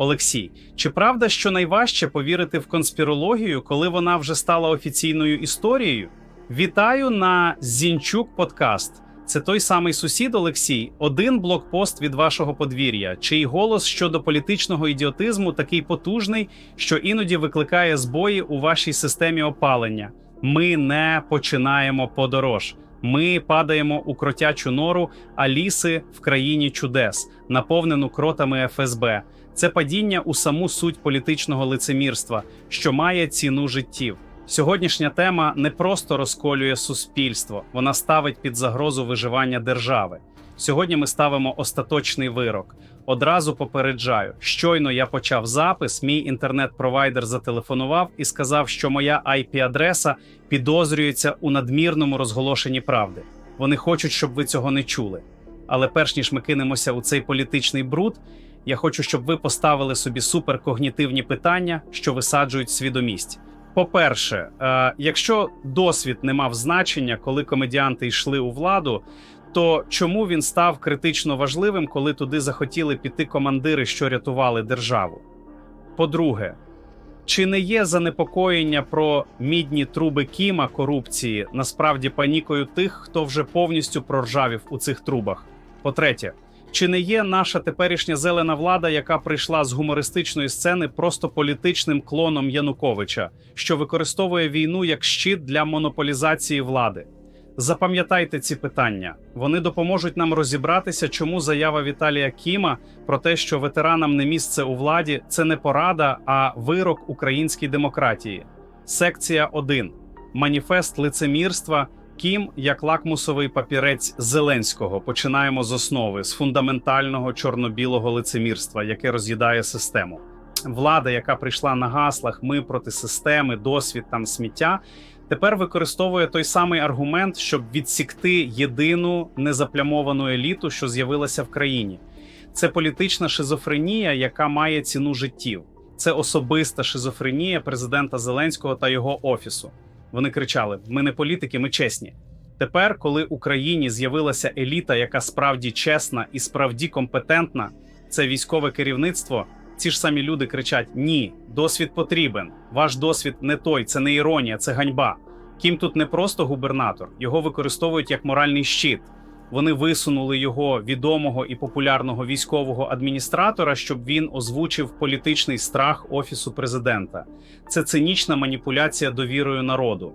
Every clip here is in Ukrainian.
Олексій, чи правда, що найважче повірити в конспірологію, коли вона вже стала офіційною історією? Вітаю на Зінчук Подкаст. Це той самий сусід Олексій, один блокпост від вашого подвір'я, чий голос щодо політичного ідіотизму такий потужний, що іноді викликає збої у вашій системі опалення. Ми не починаємо подорож. Ми падаємо у кротячу нору Аліси в країні чудес, наповнену кротами ФСБ. Це падіння у саму суть політичного лицемірства, що має ціну життів. Сьогоднішня тема не просто розколює суспільство, вона ставить під загрозу виживання держави. Сьогодні ми ставимо остаточний вирок. Одразу попереджаю, щойно я почав запис. Мій інтернет-провайдер зателефонував і сказав, що моя IP-адреса підозрюється у надмірному розголошенні правди. Вони хочуть, щоб ви цього не чули. Але перш ніж ми кинемося у цей політичний бруд, я хочу, щоб ви поставили собі суперкогнітивні питання, що висаджують свідомість. По-перше, е, якщо досвід не мав значення, коли комедіанти йшли у владу, то чому він став критично важливим, коли туди захотіли піти командири, що рятували державу? По-друге, чи не є занепокоєння про мідні труби Кіма корупції насправді панікою тих, хто вже повністю проржавів у цих трубах? По-третє, чи не є наша теперішня зелена влада, яка прийшла з гумористичної сцени просто політичним клоном Януковича, що використовує війну як щит для монополізації влади? Запам'ятайте ці питання. Вони допоможуть нам розібратися, чому заява Віталія Кіма про те, що ветеранам не місце у владі, це не порада, а вирок українській демократії. Секція 1. Маніфест лицемірства. Кім як лакмусовий папірець Зеленського. Починаємо з основи з фундаментального чорно-білого лицемірства, яке роз'їдає систему. Влада, яка прийшла на гаслах Ми проти системи, досвід там сміття. Тепер використовує той самий аргумент, щоб відсікти єдину незаплямовану еліту, що з'явилася в країні. Це політична шизофренія, яка має ціну життів. Це особиста шизофренія президента Зеленського та його офісу. Вони кричали: Ми не політики, ми чесні. Тепер, коли Україні з'явилася еліта, яка справді чесна і справді компетентна, це військове керівництво. Ці ж самі люди кричать: Ні, досвід потрібен. Ваш досвід не той, це не іронія, це ганьба. Кім тут не просто губернатор, його використовують як моральний щит. Вони висунули його відомого і популярного військового адміністратора, щоб він озвучив політичний страх офісу президента. Це цинічна маніпуляція довірою народу.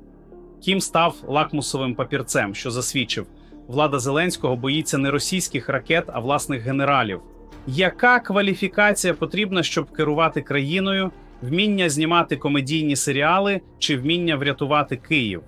Кім став лакмусовим папірцем, що засвідчив, влада Зеленського боїться не російських ракет, а власних генералів. Яка кваліфікація потрібна, щоб керувати країною, вміння знімати комедійні серіали чи вміння врятувати Київ?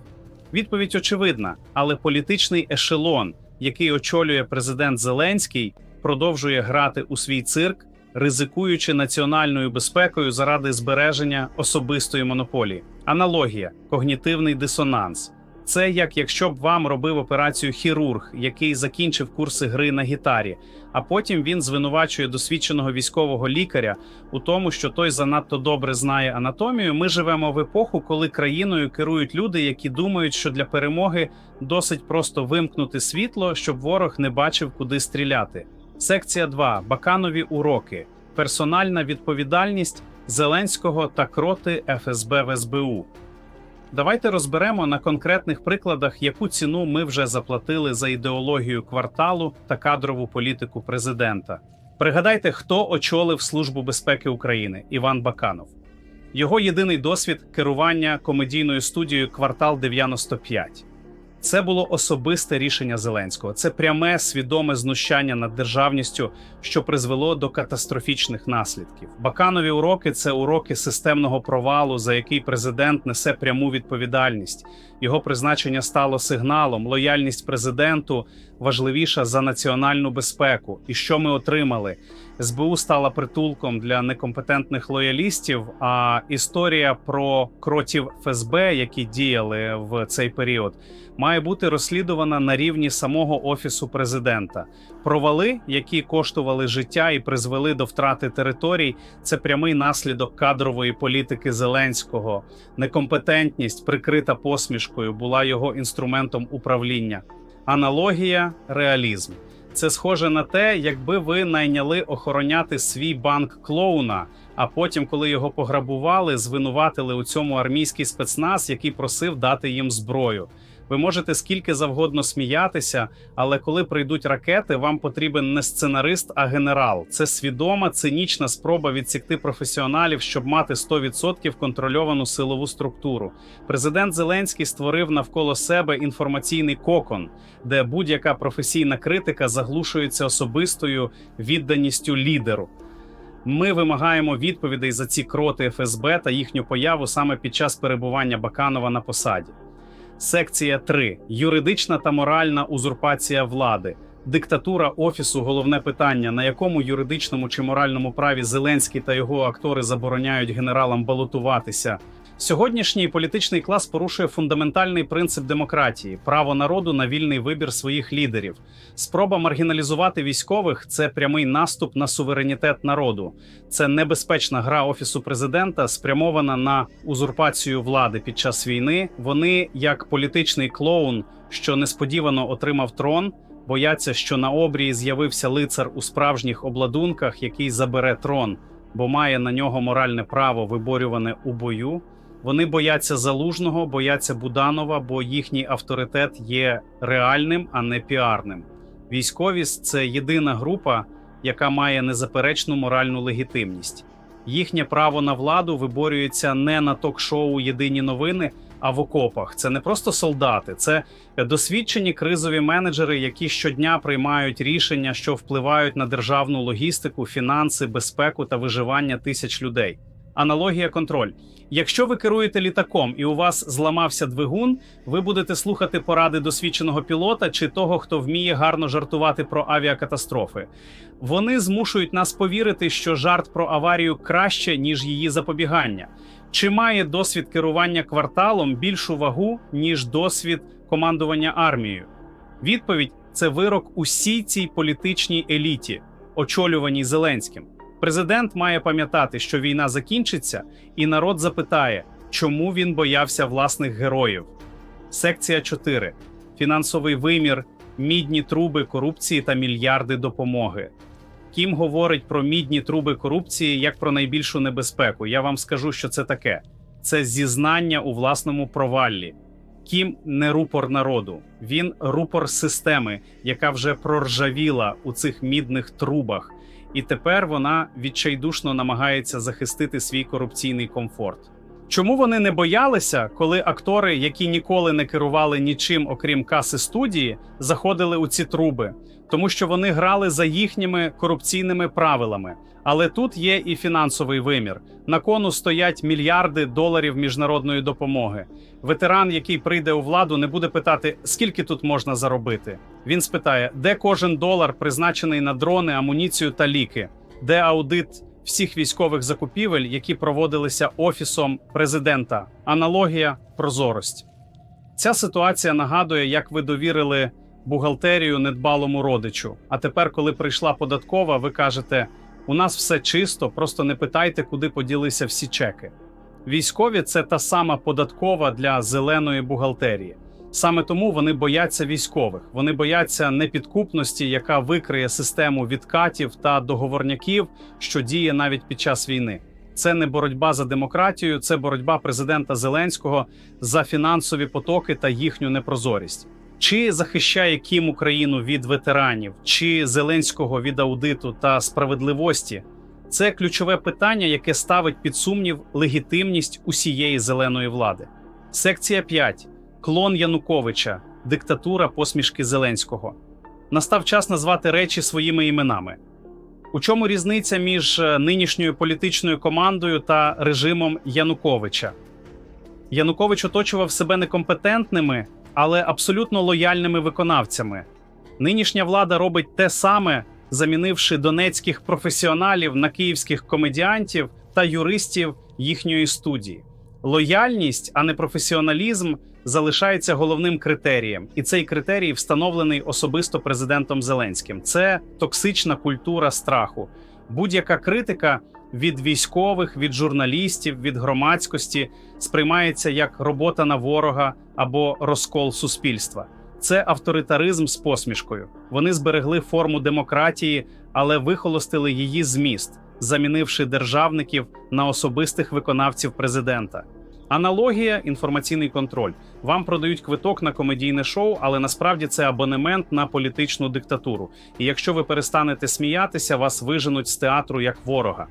Відповідь очевидна, але політичний ешелон, який очолює президент Зеленський, продовжує грати у свій цирк, ризикуючи національною безпекою заради збереження особистої монополії. Аналогія, когнітивний дисонанс. Це як якщо б вам робив операцію хірург, який закінчив курси гри на гітарі, а потім він звинувачує досвідченого військового лікаря у тому, що той занадто добре знає анатомію. Ми живемо в епоху, коли країною керують люди, які думають, що для перемоги досить просто вимкнути світло, щоб ворог не бачив, куди стріляти. Секція 2. Баканові уроки. Персональна відповідальність Зеленського та кроти ФСБ в СБУ. Давайте розберемо на конкретних прикладах, яку ціну ми вже заплатили за ідеологію кварталу та кадрову політику президента. Пригадайте, хто очолив Службу безпеки України Іван Баканов. Його єдиний досвід керування комедійною студією Квартал 95. Це було особисте рішення Зеленського. Це пряме свідоме знущання над державністю, що призвело до катастрофічних наслідків. Баканові уроки це уроки системного провалу, за який президент несе пряму відповідальність. Його призначення стало сигналом. Лояльність президенту важливіша за національну безпеку. І що ми отримали? СБУ стала притулком для некомпетентних лоялістів. А історія про кротів ФСБ, які діяли в цей період, має бути розслідувана на рівні самого офісу президента. Провали, які коштували життя і призвели до втрати територій, це прямий наслідок кадрової політики Зеленського. Некомпетентність, прикрита посмішкою, була його інструментом управління. Аналогія, реалізм. Це схоже на те, якби ви найняли охороняти свій банк клоуна, а потім, коли його пограбували, звинуватили у цьому армійський спецназ, який просив дати їм зброю. Ви можете скільки завгодно сміятися, але коли прийдуть ракети, вам потрібен не сценарист, а генерал. Це свідома, цинічна спроба відсікти професіоналів, щоб мати 100% контрольовану силову структуру. Президент Зеленський створив навколо себе інформаційний кокон, де будь-яка професійна критика заглушується особистою відданістю лідеру. Ми вимагаємо відповідей за ці кроти ФСБ та їхню появу саме під час перебування Баканова на посаді. Секція 3. юридична та моральна узурпація влади. Диктатура офісу головне питання, на якому юридичному чи моральному праві Зеленський та його актори забороняють генералам балотуватися. Сьогоднішній політичний клас порушує фундаментальний принцип демократії право народу на вільний вибір своїх лідерів. Спроба маргіналізувати військових це прямий наступ на суверенітет народу. Це небезпечна гра офісу президента, спрямована на узурпацію влади під час війни. Вони, як політичний клоун, що несподівано отримав трон, бояться, що на обрії з'явився лицар у справжніх обладунках, який забере трон, бо має на нього моральне право, виборюване у бою. Вони бояться залужного, бояться Буданова, бо їхній авторитет є реальним, а не піарним. Військовість це єдина група, яка має незаперечну моральну легітимність. Їхнє право на владу виборюється не на ток-шоу Єдині новини, а в окопах. Це не просто солдати, це досвідчені кризові менеджери, які щодня приймають рішення, що впливають на державну логістику, фінанси, безпеку та виживання тисяч людей. Аналогія контроль. Якщо ви керуєте літаком і у вас зламався двигун, ви будете слухати поради досвідченого пілота чи того, хто вміє гарно жартувати про авіакатастрофи. Вони змушують нас повірити, що жарт про аварію краще, ніж її запобігання. Чи має досвід керування кварталом більшу вагу, ніж досвід командування армією? Відповідь це вирок усій цій політичній еліті, очолюваній Зеленським. Президент має пам'ятати, що війна закінчиться, і народ запитає, чому він боявся власних героїв. Секція 4. Фінансовий вимір, мідні труби корупції та мільярди допомоги. Кім говорить про мідні труби корупції як про найбільшу небезпеку. Я вам скажу, що це таке: це зізнання у власному проваллі. Кім не рупор народу, він рупор системи, яка вже проржавіла у цих мідних трубах, і тепер вона відчайдушно намагається захистити свій корупційний комфорт. Чому вони не боялися, коли актори, які ніколи не керували нічим, окрім каси студії, заходили у ці труби? Тому що вони грали за їхніми корупційними правилами. Але тут є і фінансовий вимір. На кону стоять мільярди доларів міжнародної допомоги. Ветеран, який прийде у владу, не буде питати, скільки тут можна заробити. Він спитає, де кожен долар призначений на дрони, амуніцію та ліки, де аудит всіх військових закупівель, які проводилися офісом президента. Аналогія прозорість. Ця ситуація нагадує, як ви довірили бухгалтерію недбалому родичу. А тепер, коли прийшла податкова, ви кажете: у нас все чисто, просто не питайте, куди поділися всі чеки. Військові це та сама податкова для зеленої бухгалтерії. Саме тому вони бояться військових. Вони бояться непідкупності, яка викриє систему відкатів та договорняків, що діє навіть під час війни. Це не боротьба за демократію, це боротьба президента Зеленського за фінансові потоки та їхню непрозорість. Чи захищає Кім Україну від ветеранів, чи Зеленського від аудиту та справедливості? Це ключове питання, яке ставить під сумнів легітимність усієї зеленої влади. Секція 5. Клон Януковича, диктатура посмішки Зеленського. Настав час назвати речі своїми іменами. У чому різниця між е, нинішньою політичною командою та режимом Януковича? Янукович оточував себе некомпетентними, але абсолютно лояльними виконавцями. Нинішня влада робить те саме, замінивши донецьких професіоналів на київських комедіантів та юристів їхньої студії. Лояльність, а не професіоналізм, залишається головним критерієм, і цей критерій встановлений особисто президентом Зеленським. Це токсична культура страху. Будь-яка критика від військових, від журналістів, від громадськості сприймається як робота на ворога або розкол суспільства. Це авторитаризм з посмішкою. Вони зберегли форму демократії, але вихолостили її зміст, замінивши державників на особистих виконавців президента. Аналогія інформаційний контроль. Вам продають квиток на комедійне шоу, але насправді це абонемент на політичну диктатуру. І якщо ви перестанете сміятися, вас виженуть з театру як ворога.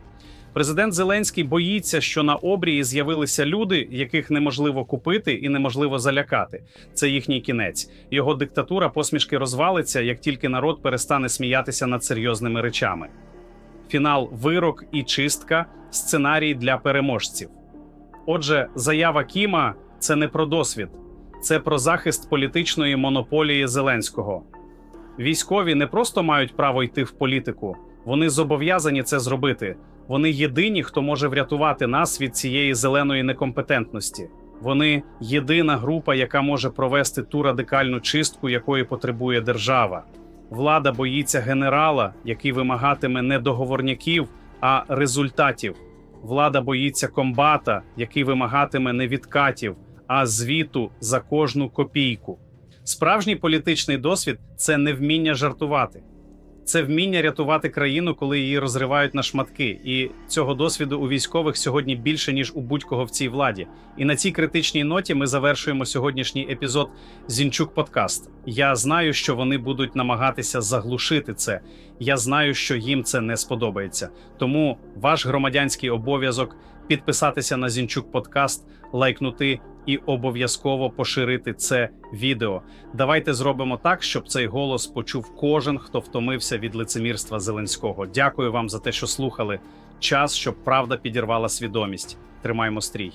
Президент Зеленський боїться, що на обрії з'явилися люди, яких неможливо купити і неможливо залякати. Це їхній кінець. Його диктатура посмішки розвалиться, як тільки народ перестане сміятися над серйозними речами. Фінал вирок і чистка сценарій для переможців. Отже, заява Кіма це не про досвід, це про захист політичної монополії Зеленського. Військові не просто мають право йти в політику, вони зобов'язані це зробити. Вони єдині, хто може врятувати нас від цієї зеленої некомпетентності. Вони єдина група, яка може провести ту радикальну чистку, якої потребує держава. Влада боїться генерала, який вимагатиме не договорняків, а результатів. Влада боїться комбата, який вимагатиме не відкатів, а звіту за кожну копійку. Справжній політичний досвід це не вміння жартувати, це вміння рятувати країну, коли її розривають на шматки. І цього досвіду у військових сьогодні більше ніж у будь-кого в цій владі. І на цій критичній ноті ми завершуємо сьогоднішній епізод Зінчук Подкаст. Я знаю, що вони будуть намагатися заглушити це. Я знаю, що їм це не сподобається. Тому ваш громадянський обов'язок підписатися на Зінчук Подкаст, лайкнути і обов'язково поширити це відео. Давайте зробимо так, щоб цей голос почув кожен, хто втомився від лицемірства Зеленського. Дякую вам за те, що слухали. Час, щоб правда підірвала свідомість. Тримаймо стрій.